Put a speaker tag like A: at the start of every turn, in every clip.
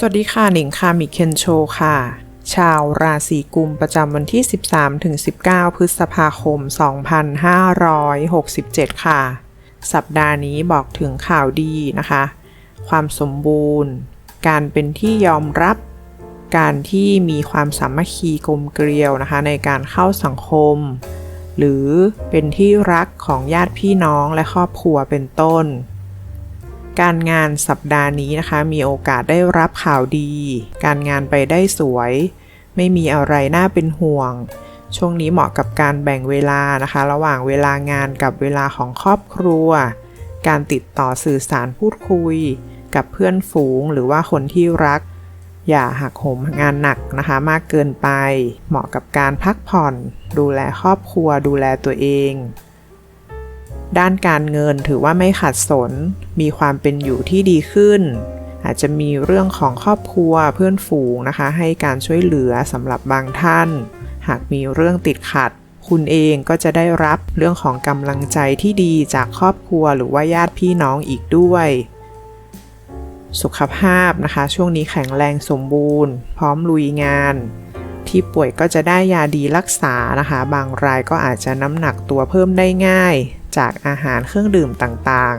A: สวัสดีค่ะ หนิงคามิเคนโชค่ะ ชาวราศีกุมประจำวันที่ 13-19 พฤษภาคม 2567 ค่ะ สัปดาห์นี้บอกถึงข่าวดีนะคะ ความสมบูรณ์ การเป็นที่ยอมรับ การที่มีความสามัคคีกลมเกลียวนะคะ ในการเข้าสังคม หรือเป็นที่รักของญาติพี่น้องและครอบครัวเป็นต้น การงานสัปดาห์นี้นะคะ มีโอกาสได้รับข่าวดี การงานไปได้สวย ไม่มีอะไรน่าเป็นห่วง ช่วงนี้เหมาะกับการแบ่งเวลานะคะ ระหว่างเวลางานกับเวลาของครอบครัว การติดต่อสื่อสารพูดคุย กับเพื่อนฝูงหรือว่าคนที่รัก อย่าหักโหมงานหนักนะคะ มากเกินไป เหมาะกับการพักผ่อน ดูแลครอบครัว ดูแลตัวเอง ด้านการเงินถือว่าไม่ขัดสน มีความเป็นอยู่ที่ดีขึ้น อาจจะมีเรื่องของครอบครัวเพื่อนฝูงนะคะ ให้การช่วยเหลือสำหรับบางท่าน หากมีเรื่องติดขัด คุณเองก็จะได้รับเรื่องของกำลังใจที่ดีจากครอบครัวหรือว่าญาติพี่น้องอีกด้วย สุขภาพนะคะ ช่วงนี้แข็งแรงสมบูรณ์ พร้อมลุยงานที่ป่วยก็จะได้ยาดีรักษานะคะ บางรายก็อาจจะน้ำหนักตัวเพิ่มได้ง่าย จากอาหารเครื่องดื่มต่าง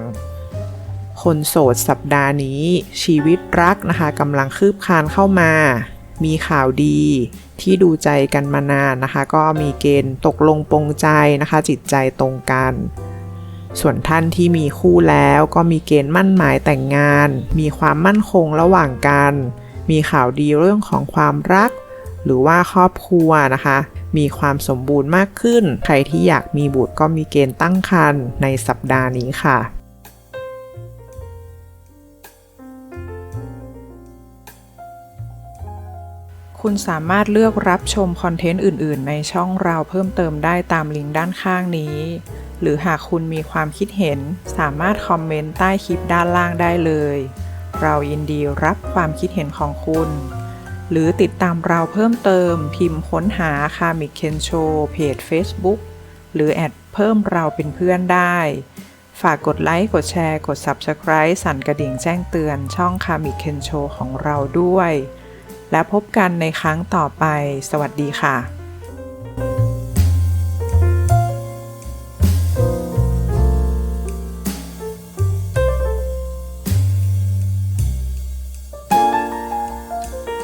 A: ๆ คนโสดสัปดาห์นี้ ชีวิตรักนะคะกำลังคืบคลานเข้ามา มีข่าวดีที่ดูใจกันมานานนะคะ ก็มีเกณฑ์ตกลงปรงใจนะคะ จิตใจตรงกัน ส่วนท่านที่มีคู่แล้วก็มีเกณฑ์มั่นหมายแต่งงาน มีความมั่นคงระหว่างกัน มีข่าวดีเรื่องของความรัก หรือว่าครอบครัวนะคะ มีความสมบูรณ์มากขึ้น ใครที่อยากมีบุตรก็มีเกณฑ์ตั้งครรภ์ในสัปดาห์นี้ค่ะคุณสามารถเลือกรับชมคอนเทนต์อื่น ๆ ในช่องเราเพิ่มเติมได้ตามลิงก์ด้านข้างนี้ หรือหากคุณมีความคิดเห็น สามารถคอมเมนต์ใต้คลิปด้านล่างได้เลย เรายินดีรับความคิดเห็นของคุณ หรือติดตามเราเพิ่มเติมพิมพ์ค้นหาคามิเคนโชเพจ Facebook หรือแอดเพิ่มเราเป็นเพื่อนได้ ฝากกดไลค์ กดแชร์ กด Subscribe สั่นกระดิ่งแจ้งเตือนช่องคามิเคนโชของเราด้วย และพบกันในครั้งต่อไป สวัสดีค่ะ